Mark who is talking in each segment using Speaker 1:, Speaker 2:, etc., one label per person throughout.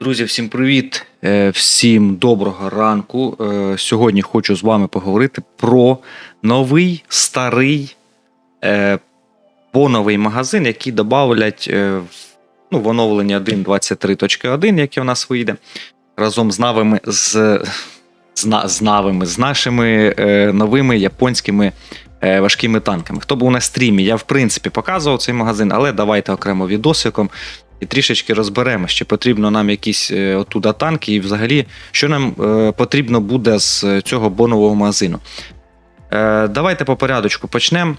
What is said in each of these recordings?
Speaker 1: Друзі, всім привіт! Е, Всім доброго ранку. Е, Сьогодні хочу з вами поговорити про новий старий е, боновий магазин, який додавлять е, ну, в оновлення 1.23.1, яке в нас вийде, разом з новими з, з, з новими, з нашими е, новими японськими е, важкими танками. Хто був на стрімі, я в принципі показував цей магазин, але давайте окремо відосиком і трішечки розберемо, чи потрібно нам якісь е, отуда танки, і взагалі, що нам е, потрібно буде з цього бонового магазину. Е, давайте по порядочку почнемо.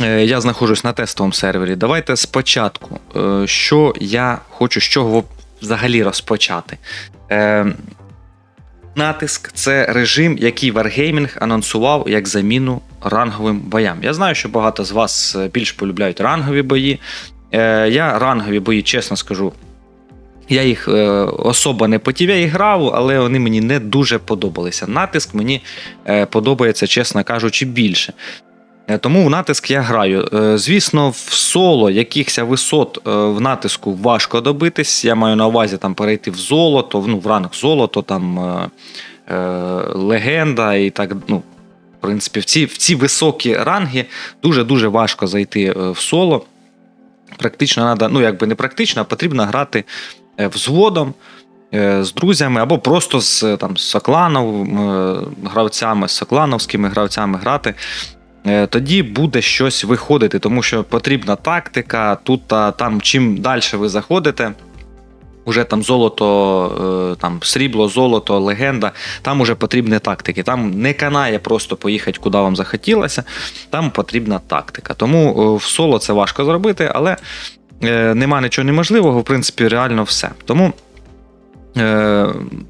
Speaker 1: Е, я знаходжусь на тестовому сервері. Давайте спочатку, е, що я хочу з чого взагалі розпочати. Е, Натиск це режим, який Wargaming анонсував як заміну ранговим боям. Я знаю, що багато з вас е, більш полюбляють рангові бої. Е, я рангові бої, чесно скажу. Я їх е, особо не потів, я їх грав, але вони мені не дуже подобалися. Натиск мені е, подобається, чесно кажучи, більше. Е, Тому в натиск я граю. Е, Звісно, в соло якихось висот е, в натиску важко добитись. Я маю на увазі там перейти в золото, ну, в ранг золото, там е, е, легенда і так. Ну, в принципі, в ці, в ці високі ранги дуже-дуже важко зайти е, в соло. Практично треба, ну якби не практично, а потрібно грати е, взводом. е, З друзями або просто з там з сокланов е, гравцями, з соклановськими гравцями грати тоді буде щось виходити, тому що потрібна тактика. Тут та, там, чим далі ви заходите, уже там золото, е, там срібло, золото, легенда, там уже потрібні тактики. Там не канає просто поїхати, куди вам захотілося, там потрібна тактика. Тому е, в соло це важко зробити, але е, нема нічого неможливого, в принципі, реально все. Тому.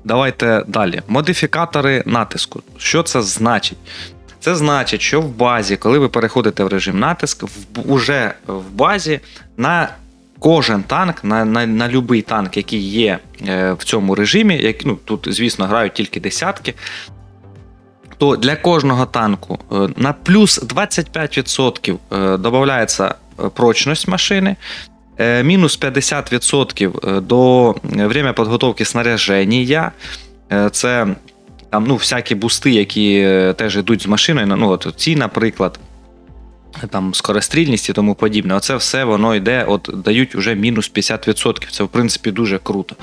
Speaker 1: Давайте далі. Модифікатори натиску. Що це значить? Це значить, що в базі, коли ви переходите в режим натиск, в, уже в базі на кожен танк, на, на, на будь-який танк, який є е, в цьому режимі, як, ну, тут, звісно, грають тільки десятки, то для кожного танку е, на плюс 25% е, додається е, прочність машини, е, мінус 50% е, до е, время підготовки снаряження. Е, Це там, ну, всякі бусти, які теж йдуть з машиною. Ну, от ці, наприклад, там скорострільність і тому подібне. Оце все воно йде, от дають уже мінус 50%. Це, в принципі, дуже круто.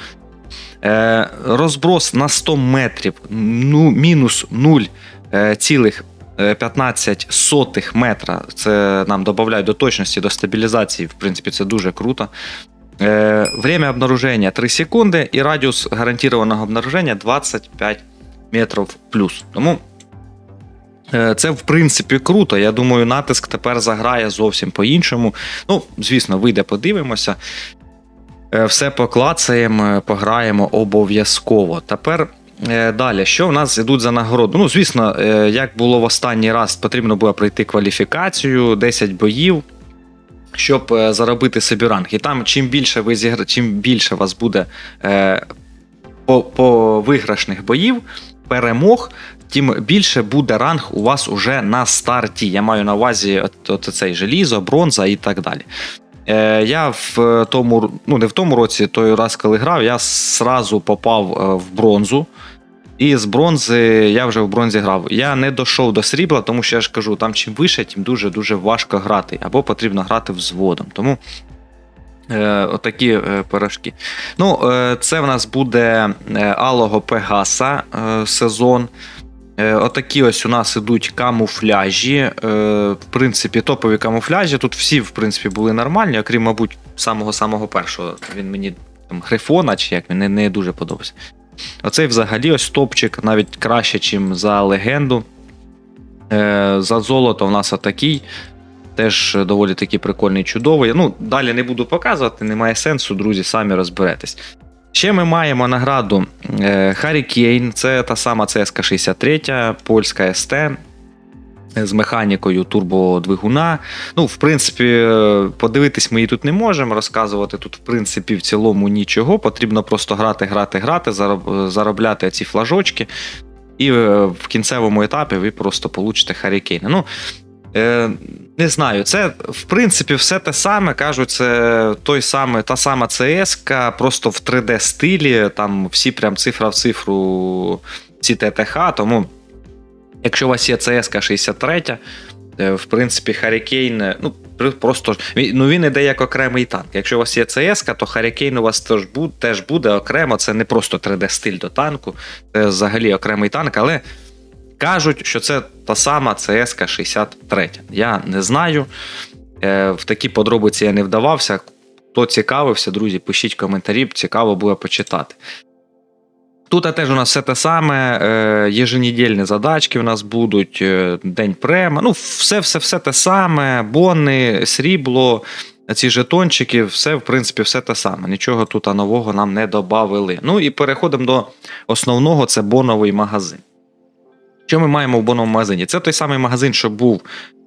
Speaker 1: Е, розброс на 100 метрів, ну, мінус 0,15 метра. Це нам додають до точності, до стабілізації. В принципі, це дуже круто. Е, время обнаруження 3 секунди і радіус гарантованого обнаруження 25 метрів плюс. Тому е, це в принципі круто. Я думаю, натиск тепер заграє зовсім по-іншому. Ну, звісно, вийде, подивимося. Е, Все поклацаємо, е, пограємо обов'язково. Тепер е, далі, що в нас йдуть за нагороду? Ну, звісно, е, як було в останній раз, потрібно було пройти кваліфікацію, 10 боїв. Щоб е, заробити собі ранг. І там, чим більше ви зігра... чим більше вас буде е, по виграшних боїв, перемог, тим більше буде ранг у вас уже на старті. Я маю на увазі от, от цей желізо, бронза і так далі. Е, я в тому, ну не в тому році, той раз, коли грав, я сразу попав е, в бронзу. І з бронзи я вже в бронзі грав. Я не дійшов до срібла, тому що я ж кажу, там чим вище, тим дуже-дуже важко грати, або потрібно грати взводом. Тому е, отакі е, пирожки. Ну, е, це в нас буде е, Алого Пегаса е, сезон. Е, Отакі ось у нас ідуть камуфляжі. Е, В принципі, топові камуфляжі. Тут всі, в принципі, були нормальні, окрім, мабуть, самого-самого першого. Він мені там Грифона, чи як він не, дуже подобався. Оцей взагалі ось топчик навіть краще, ніж за легенду. Е, За золото у нас отакий. Теж доволі таки прикольний, чудовий. Ну, далі не буду показувати, немає сенсу, друзі, самі розберетесь. Ще ми маємо награду е, Hurricane, це та сама ЦСК-63, польська СТ з механікою турбодвигуна. Ну, в принципі, е, подивитись ми її тут не можемо, розказувати тут, в принципі, в цілому нічого. Потрібно просто грати, грати, грати, заробляти ці флажочки. І е, в кінцевому етапі ви просто получите Hurricane. Ну, е, Не знаю, це в принципі все те саме. Кажуть, це той самий, та сама ЦСК, просто в 3D стилі. Там всі прям цифра в цифру ці ТТХ. Тому, якщо у вас є ЦСК 63, е, в принципі, Харікейн, ну просто ну, він іде як окремий танк. Якщо у вас є ЦСК, то Харікейн у вас теж буде, теж буде окремо. Це не просто 3D стиль до танку, це взагалі окремий танк, але. Кажуть, що це та сама ЦСК 63. Я не знаю. Е, В такі подробиці я не вдавався. Хто цікавився, друзі, пишіть коментарі, цікаво буде почитати. Тут теж у нас все те саме, е, єженедільні задачки у нас будуть, е, день према. Ну, все, все, все те саме, бони, срібло, ці жетончики, все, в принципі, все те саме. Нічого тут нового нам не додали. Ну і переходимо до основного: це боновий магазин. Що ми маємо в боновому магазині? Це той самий магазин, що був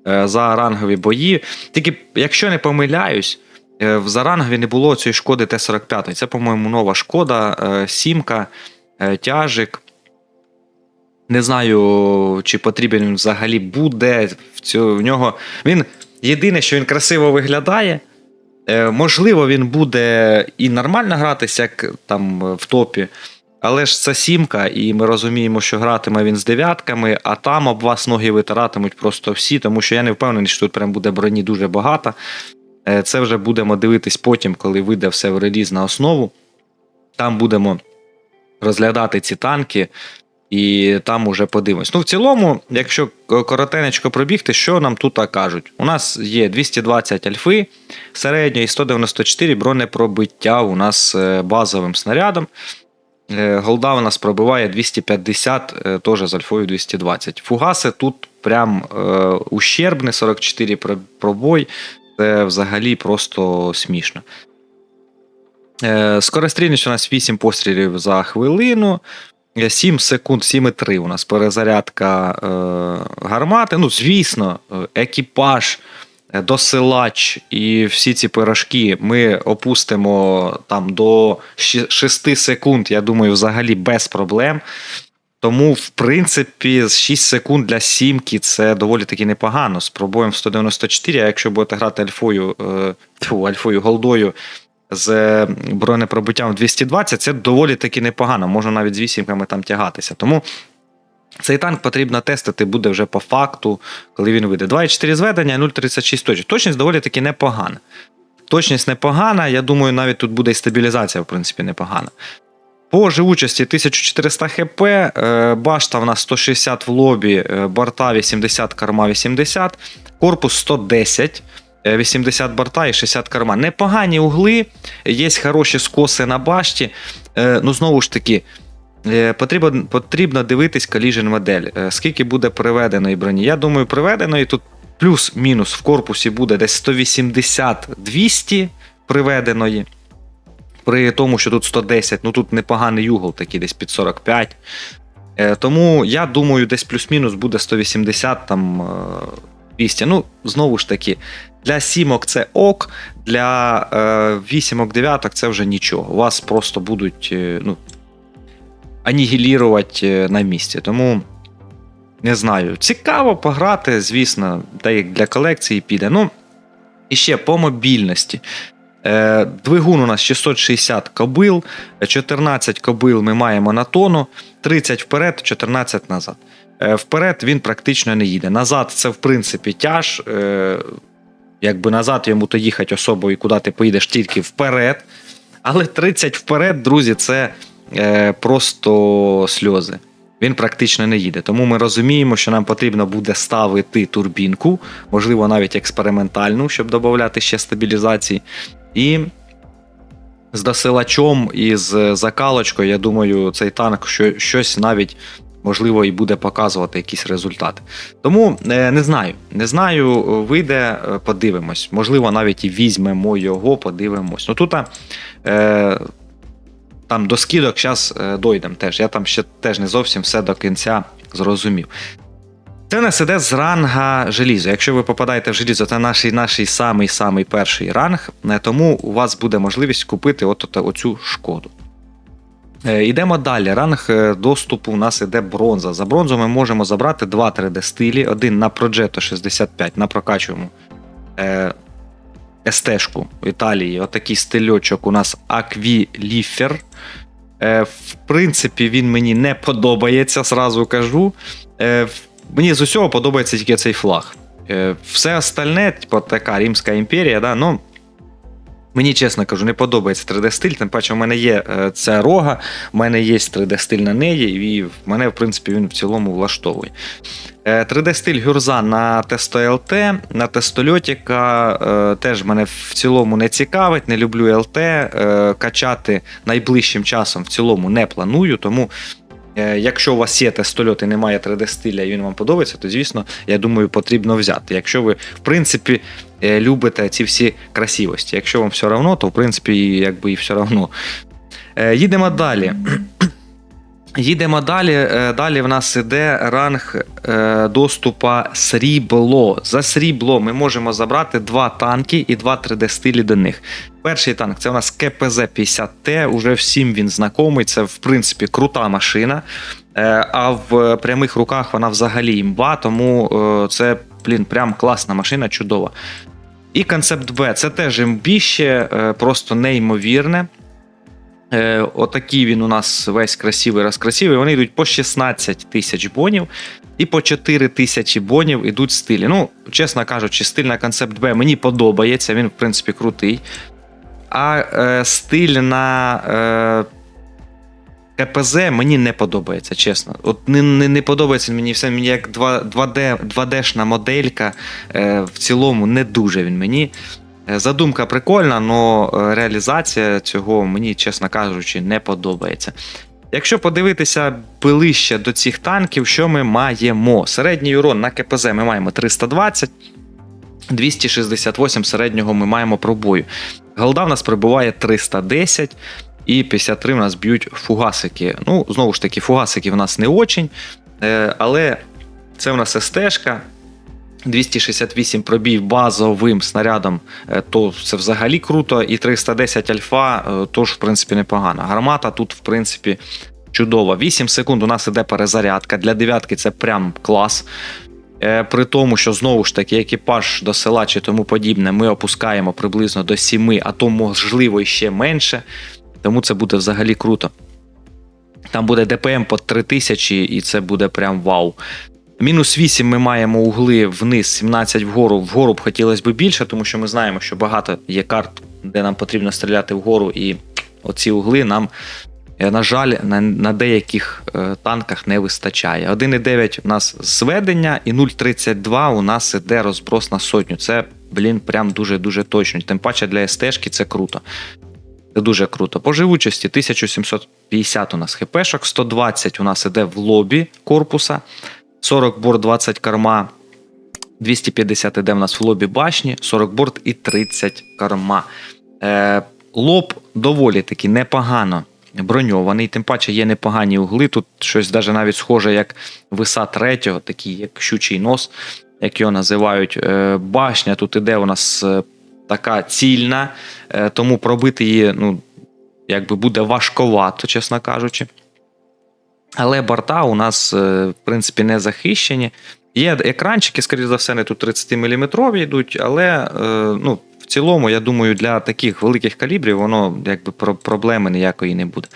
Speaker 1: е, за рангові бої. Тільки, якщо не помиляюсь, е, в зарангові не було цієї шкоди Т-45. Це, по-моєму, нова шкода, е, сімка, тяжик. Не знаю, чи потрібен він взагалі буде. В, цю, в нього. Він єдине, що він красиво виглядає. Можливо, він буде і нормально гратися, як там в топі. Але ж це сімка, і ми розуміємо, що гратиме він з дев'ятками, а там об вас ноги витиратимуть просто всі, тому що я не впевнений, що тут прям буде броні дуже багато. Е, Це вже будемо дивитись потім, коли вийде все в реліз на основу. Там будемо розглядати ці танки, і там уже подивимось. Ну, в цілому, якщо коротенечко пробігти, що нам тут кажуть? У нас є 220 альфи середньої, 194 бронепробиття у нас е, базовим снарядом. Е, Голда у нас пробиває 250, е, теж з альфою 220. Фугаси тут прям е, ущербне, 44 пробой. Це взагалі просто смішно. Скорострільність у нас 8 пострілів за хвилину. Е, 7 секунд, 7,3 у нас перезарядка гармати. Ну, звісно, екіпаж, досилач і всі ці пирожки ми опустимо там до 6 секунд, я думаю, взагалі без проблем. Тому, в принципі, з 6 секунд для сімки це доволі таки непогано. З пробоєм в 194, а якщо будете грати альфою, е, тьфу, альфою голдою з е, бронепробиттям в 220, це доволі таки непогано. Можна навіть з вісімками там тягатися. Тому цей танк потрібно тестити буде вже по факту, коли він вийде. 2,4 зведення, 0,36 точок. Точність доволі таки непогана. Точність непогана, я думаю, навіть тут буде і стабілізація, в принципі, непогана. По живучості 1400 хп, е, башта в нас 160 в лобі, е, борта 80, корма 80, корпус 110, е, 80 борта і 60 корма. Непогані угли, є хороші скоси на башті. Е, Ну, знову ж таки, е, потрібно, потрібно дивитись collision модель. Е, Скільки буде приведеної броні? Я думаю, приведеної тут плюс-мінус в корпусі буде десь 180-200 приведеної при тому, що тут 110, ну тут непоганий угол, такий десь під 45. Е, тому я думаю, десь плюс-мінус буде 180, там е, 200. Ну, знову ж таки, для сімок це ок, для е, вісімок, дев'яток це вже нічого. У Вас просто будуть е, ну, анігілірувати е, на місці. Тому не знаю. Цікаво пограти, звісно, та як для колекції піде. Ну, і ще по мобільності. Е, Двигун у нас 660 кобил, 14 кобил ми маємо на тону, 30 вперед, 14 назад. Е, Вперед він практично не їде. Назад це, в принципі, тяж. Якби назад йому то їхати особою, куди ти поїдеш тільки вперед. Але 30 вперед, друзі, це просто сльози. Він практично не їде. Тому ми розуміємо, що нам потрібно буде ставити турбінку, можливо, навіть експериментальну, щоб додати ще стабілізації. І з досилачом і з закалочкою, я думаю, цей танк щось навіть можливо і буде показувати якісь результати. Тому е, не знаю, не знаю, вийде, е, подивимось. Можливо, навіть і візьмемо його, подивимось. Ну тут е, там до скидок зараз дойдемо теж. Я там ще теж не зовсім все до кінця зрозумів. Це нас іде з ранга желізо. Якщо ви попадаєте в желізо, це наш, наш самий самий перший ранг, е, тому у вас буде можливість купити от, оцю шкоду. Е, Йдемо далі. Ранг е, доступу у нас іде бронза. За бронзу ми можемо забрати два 3D стилі. Один на Progetto 65, на прокачуємо е, СТ-шку в Італії. Отакий стильочок у нас Аквіліфер. Е, в принципі, він мені не подобається, зразу кажу. Е, мені з усього подобається тільки цей флаг. Е, все остальне, типу, така Римська імперія, да, ну, Мені чесно кажу, не подобається 3D-стиль, тим паче, у мене є е, ця рога, в мене є 3D-стиль на неї, і в мене, в принципі, він в цілому влаштовує. Е, 3D-стиль Гюрза на тесто ЛТ, на тестольотіка е, теж мене в цілому не цікавить, не люблю ЛТ. е, Качати найближчим часом в цілому не планую, тому. е, Якщо у вас є тестольот і немає 3D-стиля і він вам подобається, то звісно, я думаю, потрібно взяти. Якщо ви, в принципі, е, любите ці всі красивості. Якщо вам все одно, то в принципі, якби і все одно. Е, Їдемо далі. Їдемо далі. Е, Далі в нас іде ранг е, доступа срібло. За срібло ми можемо забрати два танки і два 3D-стилі до них. Перший танк це у нас КПЗ-50Т. Уже всім він знайомий. Це, в принципі, крута машина. Е, А в прямих руках вона взагалі імба, тому це, блін, прям класна машина, чудова. І концепт Б це теж імбіще, просто неймовірне. Е, Отакий він у нас весь красивий, розкрасивий. Вони йдуть по 16 тисяч бонів і по 4 тисячі бонів йдуть стилі. Ну, чесно кажучи, стиль на концепт Б мені подобається, він, в принципі, крутий. А е, стиль на е, КПЗ мені не подобається, чесно. От не, не, не подобається мені все, мені як 2, 2D, 2D-шна моделька. Е, в цілому не дуже він мені. Е, Задумка прикольна, але реалізація цього мені, чесно кажучи, не подобається. Якщо подивитися ближче до цих танків, що ми маємо? Середній урон на КПЗ ми маємо 320, 268 середнього ми маємо пробою. Голда в нас прибуває 310 і 53 в нас б'ють фугасики. Ну, знову ж таки, фугасики в нас не очень, е, але це в нас СТ-шка. 268 пробій базовим снарядом, е, то це взагалі круто. І 310 альфа е, тож, в принципі, непогано. Гармата тут, в принципі, чудова. 8 секунд у нас іде перезарядка. Для дев'ятки це прям клас. Е, При тому, що знову ж таки екіпаж до села чи тому подібне, ми опускаємо приблизно до 7, а то можливо ще менше. Тому це буде взагалі круто. Там буде ДПМ по 3000, і це буде прям вау. Мінус 8 ми маємо угли вниз, 17 вгору. Вгору б хотілося б більше, тому що ми знаємо, що багато є карт, де нам потрібно стріляти вгору, і оці угли нам, е, на жаль, на, на деяких е, танках не вистачає. 1,9 у нас зведення, і 0,32 у нас іде розброс на сотню. Це, блін, прям дуже-дуже точно. Тим паче для СТ-шки це круто. Це дуже круто. По живучості 1750 у нас хпшок, 120 у нас іде в лобі корпуса. 40 борт, 20 корма, 250 іде в нас в лобі башні, 40 борт і 30 корма. Е, лоб доволі таки непогано броньований, тим паче є непогані угли. Тут щось даже навіть схоже, як виса третього, такий як щучий нос, як його називають. Е, башня тут іде у нас е, така цільна, е, тому пробити її ну, якби буде важковато, чесно кажучи. Але борта у нас, е, в принципі, не захищені. Є екранчики, скоріш за все, не тут 30-мм йдуть, але е, ну, в цілому, я думаю, для таких великих калібрів воно якби про- проблеми ніякої не буде.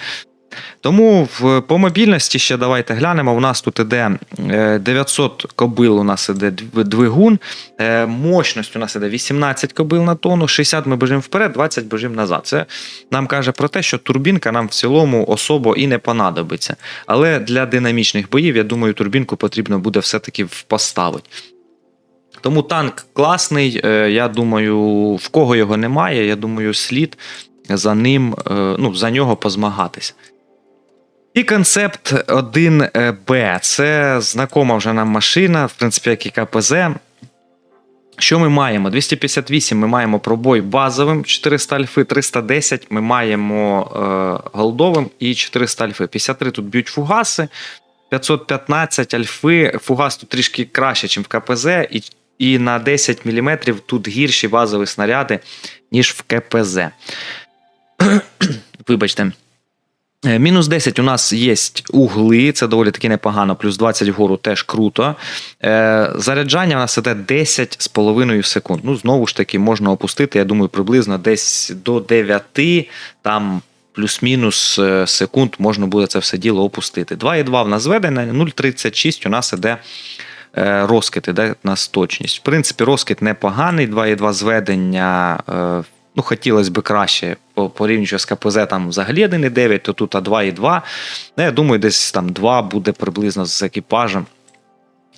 Speaker 1: Тому в, по мобільності ще давайте глянемо. У нас тут іде е, 900 кобил, у нас іде двигун, е, мощність у нас іде 18 кобил на тонну, 60 ми біжимо вперед, 20 біжимо назад. Це нам каже про те, що турбінка нам в цілому особо і не понадобиться. Але для динамічних боїв, я думаю, турбінку потрібно буде все-таки поставити. Тому танк класний. е, Я думаю, в кого його немає, я думаю, слід за ним, е, ну, за нього позмагатися. І концепт 1Б. Це знакома вже нам машина, в принципі, як і КПЗ. Що ми маємо? 258 ми маємо пробой базовим, 400 альфи, 310 ми маємо е, голдовим і 400 альфи. 53 тут б'ють фугаси, 515 альфи. Фугас тут трішки краще, ніж в КПЗ, і, і на 10 мм тут гірші базові снаряди, ніж в КПЗ. Вибачте. Е, Мінус 10 у нас є угли, це доволі таки непогано, плюс 20 вгору теж круто. Е, Заряджання у нас іде 10,5 секунд. Ну, знову ж таки, можна опустити, я думаю, приблизно десь до 9, там плюс-мінус е, секунд можна буде це все діло опустити. 2,2 в нас зведення, 0,36 у нас іде розкид, іде у нас точність. В принципі, розкид непоганий, 2,2 зведення. Е, Ну, хотілося б краще порівнюючи з КПЗ, там взагалі 1,9, то тут 2,2. Ну, я думаю, десь там 2 буде приблизно з екіпажем.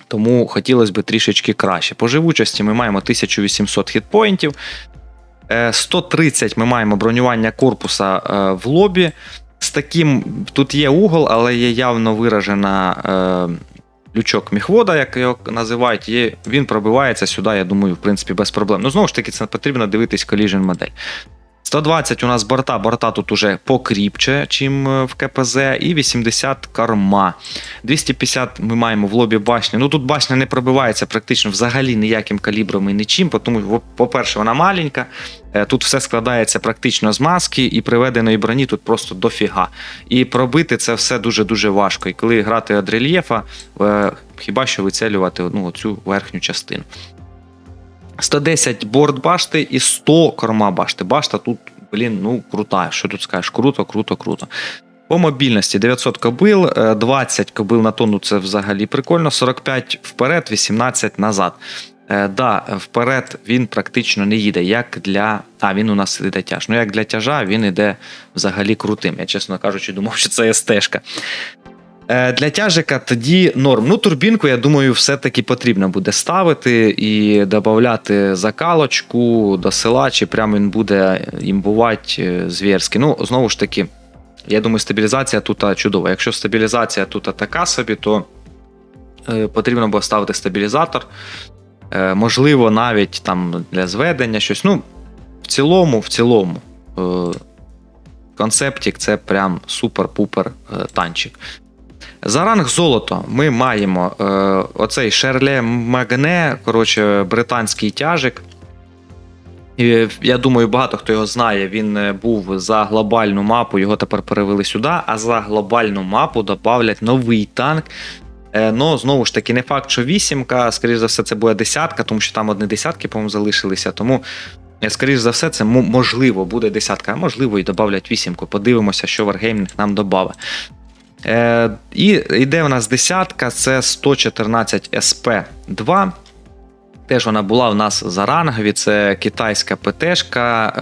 Speaker 1: Тому хотілося б трішечки краще. По живучості ми маємо 1800 хітпоінтів. Е, 130 ми маємо бронювання корпуса е, в лобі. З таким тут є угол, але є явно виражена е, лючок міхвода, як його називають. Є, він пробивається сюди, я думаю, в принципі, без проблем. Ну, знову ж таки, це потрібно дивитись collision модель. 120 у нас борта, борта тут уже покріпче, чим е, в КПЗ, і 80 корма. 250 ми маємо в лобі башні. Ну тут башня не пробивається практично взагалі ніяким калібром і нічим, тому, по-перше, вона маленька. е, Тут все складається практично з маски, і приведеної броні тут просто дофіга. І пробити це все дуже-дуже важко. І коли грати від рельєфа, е, хіба що вицелювати ну, цю верхню частину. 110 борт башти і 100 корма башти. Башта тут, блін, ну крута. Що тут скажеш? Круто, круто, круто. По мобільності 900 кобил, е, 20 кобил на тонну це взагалі прикольно. 45 вперед, 18 назад. Е, да, вперед він практично не їде. Як для. А, він у нас іде тяж. Ну, як для тяжа, він іде взагалі крутим. Я, чесно кажучи, думав, що це стежка. Е, Для тяжика тоді норм. Ну, турбінку, я думаю, все-таки потрібно буде ставити і додати закалочку до села, чи прямо він буде імбувати е, звірськи. Ну, знову ж таки, я думаю, стабілізація тут чудова. Якщо стабілізація тут така собі, то е, потрібно буде ставити стабілізатор. Можливо, навіть там для зведення щось. Ну, в цілому, в цілому. Концептік це прям супер-пупер танчик. За ранг золото ми маємо е, оцей Шерле Магне, коротше, британський тяжик. І, я думаю, багато хто його знає. Він е, був за глобальну мапу, його тепер перевели сюди, а за глобальну мапу додавлять новий танк. Е, ну, знову ж таки, не факт, що вісімка, скоріш за все, це буде десятка, тому що там одні десятки, по-моєму, залишилися. Тому, е, скоріш за все, це можливо буде десятка, а можливо, і додавлять вісімку. Подивимося, що Wargaming нам додавить. Е, і йде у нас десятка, це 114 SP2. Теж вона була у нас за рангові, це китайська ПТшка.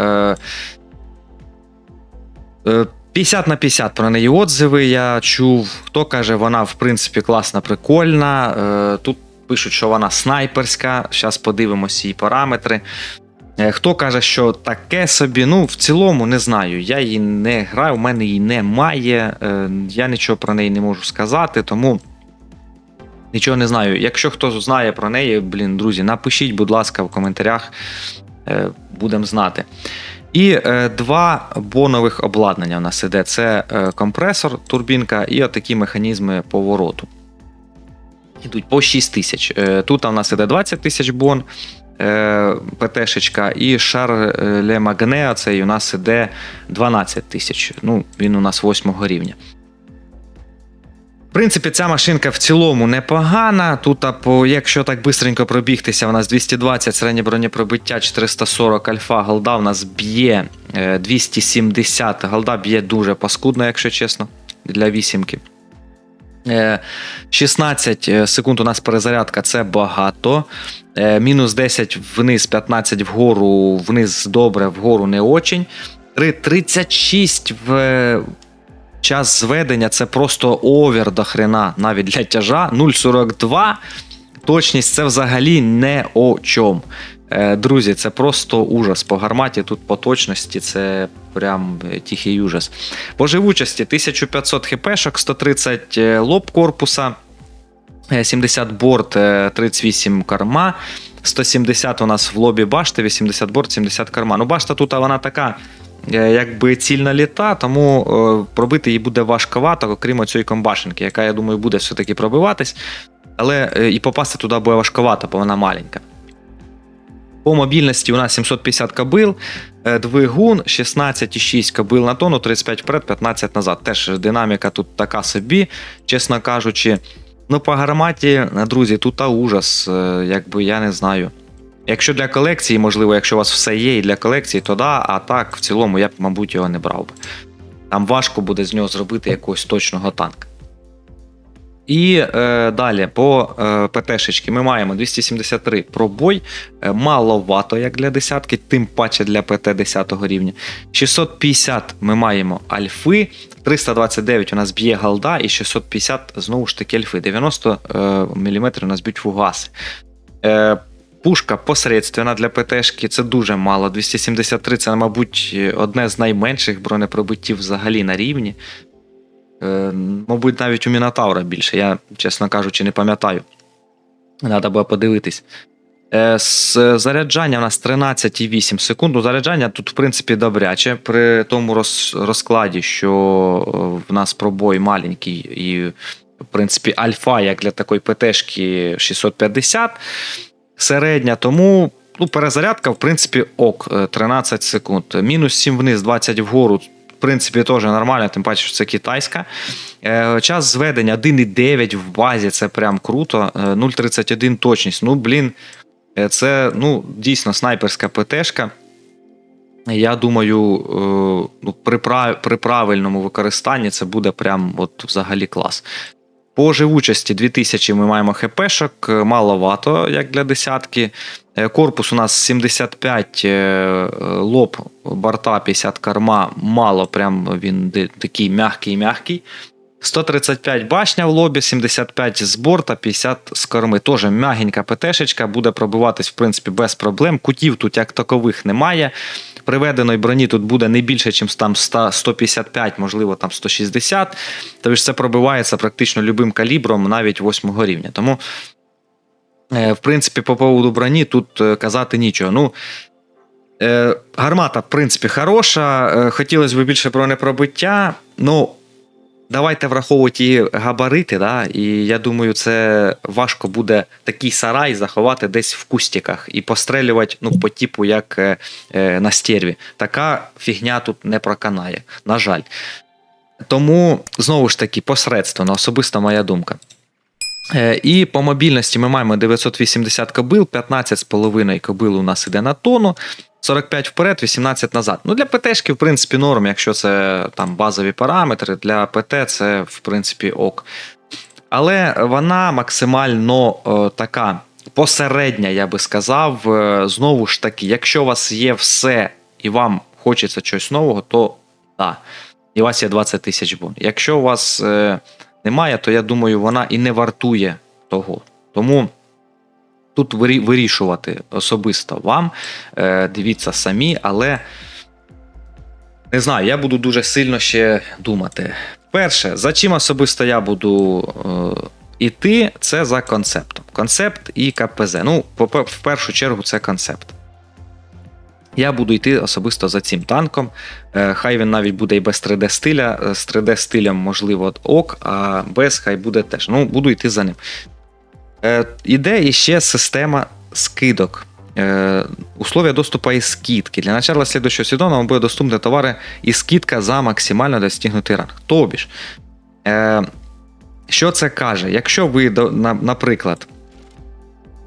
Speaker 1: Е, е, 50 на 50 про неї отзиви я чув. Хто каже, вона в принципі класна, прикольна. Е, тут пишуть, що вона снайперська. Зараз подивимося її параметри. Е, Хто каже, що таке собі, ну в цілому не знаю. Я її не граю, у мене її немає. е, Я нічого про неї не можу сказати, тому нічого не знаю. Якщо хто знає про неї, блін, друзі, напишіть, будь ласка, в коментарях, будемо знати. І е, два бонових обладнання у нас іде: це е, компресор, турбінка і отакі механізми повороту. Ідуть по 6 тисяч. Е, тут у нас іде 20 тисяч бон. Е, ПТшечка, і шар е, Ле Магне, цей у нас іде 12 тисяч. Ну, він у нас 8 рівня. В принципі, ця машинка в цілому непогана. Тут, якщо так бистренько пробігтися, у нас 220 середнє бронепробиття, 440 альфа, голда у нас б'є е, 270. Голда б'є дуже паскудно, якщо чесно, для вісімки. Е, 16 секунд у нас перезарядка це багато. Е, Мінус 10 вниз, 15 вгору, вниз добре, вгору не очень. Три- 36 в е, час зведення це просто овер до хрена навіть для тяжа. 0,42. Точність це взагалі не о чому. Е, Друзі, це просто ужас. По гарматі тут по точності це прям е, тихий ужас. По живучості 1500 хпшок, 130 е, лоб корпуса, е, 70 борт, е, 38 корма. 170 у нас в лобі башти, 80 борт, 70 корма. Ну, башта тут вона така, е, якби цільна літа, тому пробити її буде важковато, окрім цієї комбашенки, яка, я думаю, буде все-таки пробиватись. Але і попасти туди буде важковато, бо вона маленька. По мобільності у нас 750 кобил, е, двигун 16,6 кобил на тонну, 35 вперед, 15 назад. Теж динаміка тут така собі, чесно кажучи. Ну, по гарматі, друзі, тут та ужас, е, якби я не знаю. Якщо для колекції, можливо, якщо у вас все є і для колекції, то да, а так в цілому я б, мабуть, його не брав би. Там важко буде з нього зробити якогось точного танка. І е, далі по е, ПТшечки ми маємо 273 пробой, е, маловато як для десятки, тим паче для п.т. 10 рівня. 650 ми маємо альфи, 329 у нас б'є галда, і 650 знову ж таки альфи. 90 е, мм у нас б'ють фугаси. Е, Пушка посередственна для ПТшки, це дуже мало. 273 це, мабуть, одне з найменших бронепробиттів взагалі на рівні. Е, мабуть, навіть у Мінотавра більше, я, чесно кажучи, не пам'ятаю. Треба було подивитись. Е, заряджання у нас 13,8 секунд. Ну, Заряджання тут, в принципі, добряче. При тому роз, розкладі, що е, в нас пробой маленький і, в принципі, альфа, як для такої ПТшки 650 середня, тому ну, перезарядка, в принципі, ок, е, 13 секунд. Мінус 7 вниз, 20 вгору. Принципі, теж нормально, тим паче, що це китайська. Е, час зведення 1,9 в базі, це прям круто. Е, 0,31 точність. Ну, блін, е, це ну, дійсно снайперська ПТшка. Я думаю, е, ну, при, при правильному використанні це буде прям от взагалі клас. По живучості 2000 ми маємо хпшок, е, маловато, як для десятки. Е, Корпус у нас 75 е, лоб борта, 50 корма, мало, прям він такий м'який-м'який. 135 башня в лобі, 75 з борта, 50 з корми. Теж м'ягенька ПТшечка, буде пробиватись, в принципі, без проблем. Кутів тут як такових немає. Приведеної броні тут буде не більше, ніж там 100, 155, можливо, там 160. Тобто це пробивається практично любим калібром, навіть 8 рівня. Тому, в принципі, по поводу броні тут е, казати нічого. Ну, е, гармата, в принципі, хороша. Е, Хотілося б більше бронепробиття. Ну, давайте враховувати її габарити, да? і я думаю, це важко буде такий сарай заховати десь в кустиках і пострелювати ну, по типу, як е, е, на стерві. Така фігня тут не проканає, на жаль. Тому, знову ж таки, посередственно, особиста моя думка. Е, І по мобільності ми маємо 980 кобил, 15,5 кобил у нас іде на тонну, 45 вперед, 18 назад. Ну, для ПТшки, в принципі, норм, якщо це там базові параметри, для ПТ це, в принципі, ок. Але вона максимально е, така посередня, я би сказав. Е, Знову ж таки, якщо у вас є все і вам хочеться чогось нового, то так. І у вас є 20 тисяч бон. Якщо у вас е, немає, то я думаю, вона і не вартує того. Тому тут вирішувати особисто вам. Е, дивіться самі, але не знаю, я буду дуже сильно ще думати. Перше, за чим особисто я буду е, іти, це за концептом. Концепт і КПЗ. Ну, в першу чергу, це концепт. Я буду йти особисто за цим танком. Е, Хай він навіть буде і без 3D стиля. Е, З 3D стилем, можливо, ок, а без хай буде теж. Ну, буду йти за ним. Е, Іде іще система скидок. Э, условия доступа и скидки. Для начала следующего сезона вам будут доступны товары и скидка за максимально достигнутий ранг. Тобі ж, е, що це каже? Якщо ви, до- на- наприклад,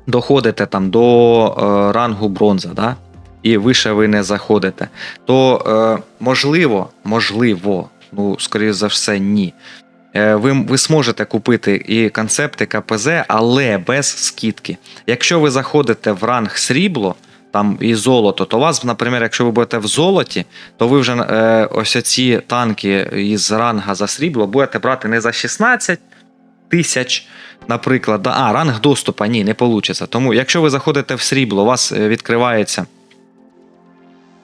Speaker 1: доходите там до е, рангу бронза, да? І вище ви не заходите, то е, можливо, можливо, ну, скоріше за все, ні. Е, Ви, ви зможете купити і концепти КПЗ, але без скидки. Якщо ви заходите в ранг срібло, там і золото, то вас, наприклад, якщо ви будете в золоті, то ви вже е, ось ці танки із ранга за срібло будете брати не за 16 тисяч, наприклад. А, ранг доступу, ні, не вийде. Тому, якщо ви заходите в срібло, у вас е, відкривається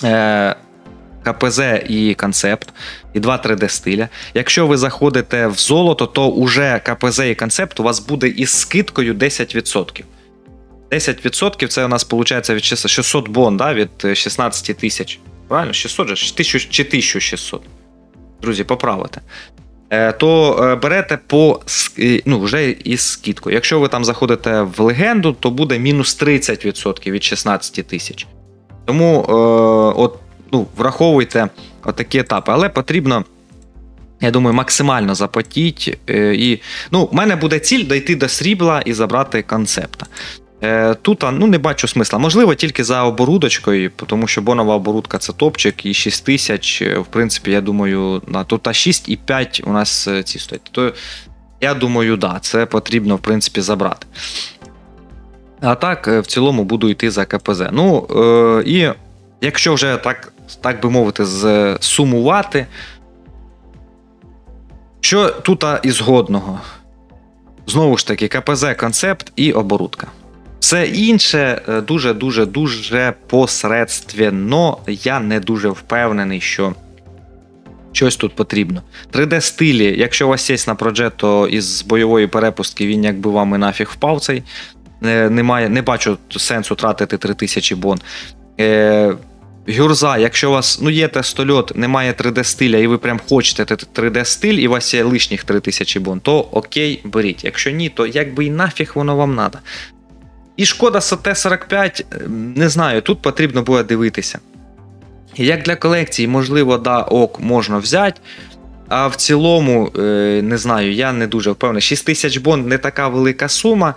Speaker 1: е, КПЗ і концепт, і два 3D стиля. Якщо ви заходите в золото, то уже КПЗ і концепт у вас буде із скидкою 10%. 10% це у нас виходить від 600 600 бон, да, від е, 16 тисяч. Правильно? 600 же? Чи 1600. Друзі, поправите. е, то е, берете по е, ну, вже із скидкою. Якщо ви там заходите в легенду, то буде мінус 30% від 16 тисяч. Тому е, от, ну, враховуйте отакі етапи, але потрібно. Я думаю, максимально запотіть. Е, і, ну, у мене буде ціль дойти до срібла і забрати концепта. Е, тут ну, не бачу смисла. Можливо, тільки за оборудочкою, тому що бонова оборудка це топчик, і 6 тисяч, е, в принципі, я думаю, на, тут а 6 і 5 у нас ці стоять. То я думаю, да, це потрібно, в принципі, забрати. А так, е, в цілому буду йти за КПЗ. Ну, е, і якщо вже так, так би мовити, з- сумувати, що тут із годного? Знову ж таки, КПЗ, концепт і оборудка. Все інше е, дуже дуже дуже посередственно. Я не дуже впевнений, що щось тут потрібно. 3D-стилі, якщо у вас є на Progetto із бойової перепустки, він якби вам і нафіг впав цей. Е, Немає, не бачу сенсу тратити 3000 бон. Е, Гюрза, якщо у вас ну, є тестольот, немає 3D стиля, і ви прям хочете 3D стиль, і у вас є лишніх 3000 бон, то окей, беріть. Якщо ні, то якби і нафіг воно вам надо. І шкода СТ-45, е, не знаю, тут потрібно буде дивитися. Як для колекції, можливо, да, ок, можна взяти. А в цілому, е, не знаю, я не дуже впевнений. 6 тисяч бон не така велика сума.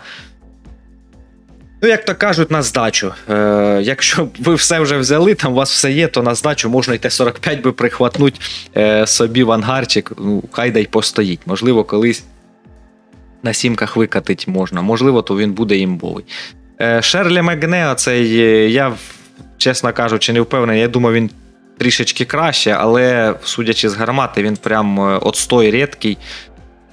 Speaker 1: Ну, як то кажуть, на здачу. Е, якщо ви все вже взяли, там у вас все є, то на здачу можна й Т-45 би прихватнути е, собі в ангарчик, ну, хай дай постоїть. Можливо, колись на сімках викатить можна, можливо, то він буде імбовий. Е, Шерлі Мегне, цей, е, я, чесно кажучи, не впевнений. Я думаю, він трішечки краще, але судячи з гармати, він прям е, отстой рідкий.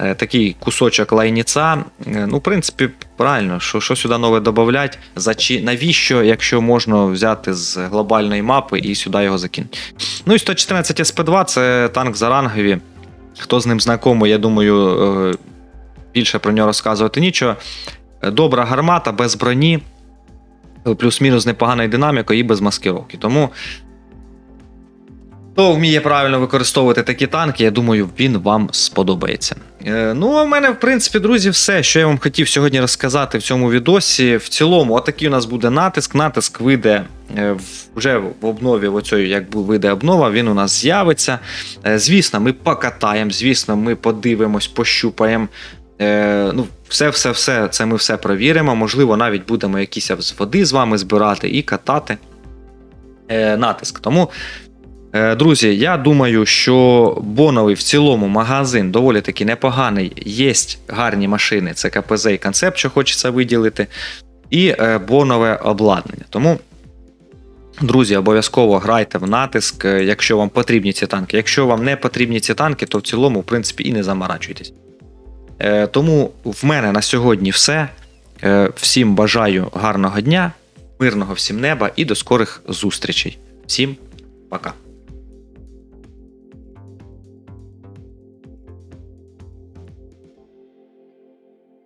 Speaker 1: Е, Такий кусочок лайніця. Е, Ну, в принципі, правильно, що, що сюди нове додати, Зачі... навіщо, якщо можна взяти з глобальної мапи і сюди його закинути. Ну і 114 СП2 це танк Зарангові. Хто з ним знайомий, я думаю, е, більше про нього розказувати нічого. Добра гармата, без броні, плюс-мінус непоганою динамікою і без маскировки. Тому хто вміє правильно використовувати такі танки, я думаю, він вам сподобається. Е, Ну, а в мене, в принципі, друзі, все, що я вам хотів сьогодні розказати в цьому відосі. В цілому, отакий у нас буде натиск. Натиск вийде е, вже в обнові, оцьої, як вийде обнова, він у нас з'явиться. Е, Звісно, ми покатаємо, звісно, ми подивимось, пощупаємо. Е, ну, все, все, все, це ми все провіримо. Можливо, навіть будемо якісь води з вами збирати і катати е, натиск. Тому, друзі, я думаю, що боновий в цілому магазин доволі таки непоганий. Є гарні машини, це КПЗ і концепт, що хочеться виділити, і е, бонове обладнання. Тому. Друзі, обов'язково грайте в натиск, е, якщо вам потрібні ці танки. Якщо вам не потрібні ці танки, то в цілому, в принципі, і не заморачуйтесь. Е, Тому в мене на сьогодні все. Е, Всім бажаю гарного дня, мирного всім неба і до скорих зустрічей. Всім пока.